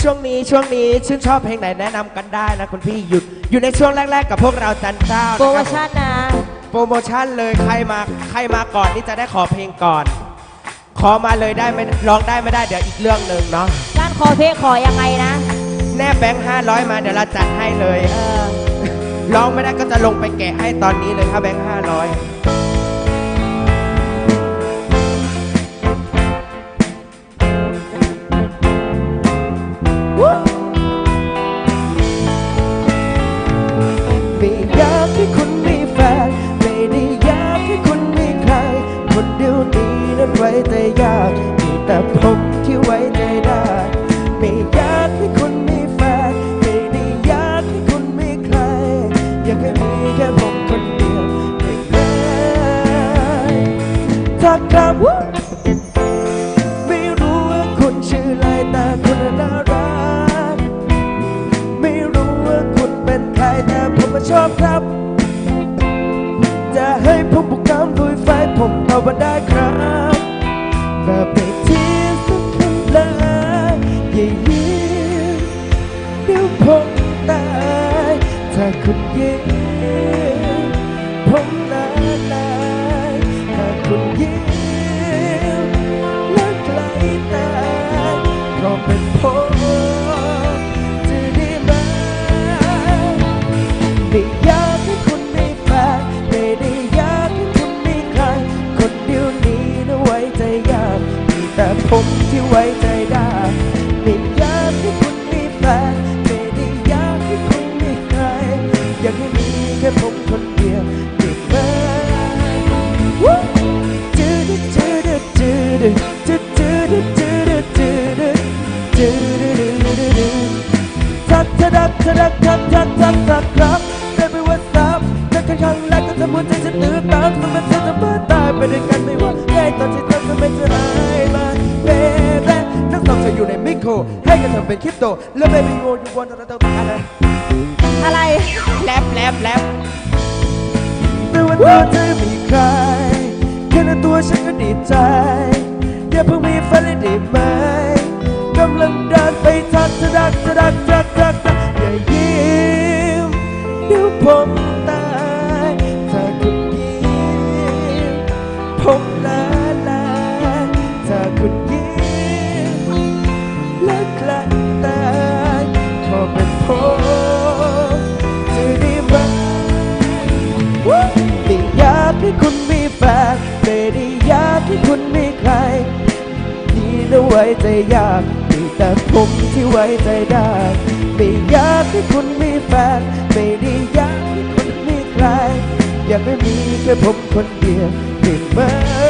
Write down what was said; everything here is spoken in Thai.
ช่วงนี้ช่วงนี้ชื่นชอบเพลงไหนแนะนำกันได้นะคุณพี่หยุดอยู่ในช่วงแรก ๆ กับพวกเราจันเจ้าโปรโมนะครับชั่นนะ โปรโมชั่นเลยใครมาใครมาก่อนนี่จะได้ขอเพลงก่อน ขอมาเลยได้ไม่ร้องได้ไม่ได้เดี๋ยวอีกเรื่องหนึ่งเนาะการขอเพลงขอยังไงนะ แนบแบงค์ห้าร้อยมาเดี๋ยวเราจัดให้เลยเออร้องไม่ได้ก็จะลงไปแกะให้ตอนนี้เลยครับแบงค์ห้าร้อย ถ้าคำว่าไม่รู้ว่าคุณชื่ออะไรแต่คุณน่ารัก ไม่รู้ว่าคุณเป็นใครแต่ผมมาชอบครับจะให้ผมบุกน้ำลุยไฟผมตอบว่าได้ครับแบบไม่ที่สักคนเลยอย่ายิ้มเดี๋ยวผมตายถ้าคุณยิ้ม ผมที่ไว้ใจได้ไม่อยากให้คุณมีแฟนไม่ได้อยากให้คุณมีใคร อยากให้มีแค่ผมคนเดียวได้ไหมวู้จืดจืดจืดจืดจืดจืดจืดจืดทักทักทักทักทักทักทักทักครับ โครให้กันทำเป็นคริปโตแล้วเบบี้โวอยู่บนตะตะตะอะไรอะไรแลบแลบแลบไม่ว่าเธอจะมีใครแค่ในตัวฉันก็ดีใจ อย่าเพิ่งมีแฟนเลยได้ไหมกำลังเดินไปทักทักทักทักทัก และใกล้ตายขอเป็นผมจะได้ไหมไม่อยากให้คุณมีแฟนไม่ได้อยากให้คุณมีใครนี่นะไว้ใจยากมีแต่ผมที่ไว้ใจได้ไม่อยากให้คุณมีแฟนไม่ได้อยากให้คุณมีใครอยากให้มีแค่ผมคนเดียวได้ไหม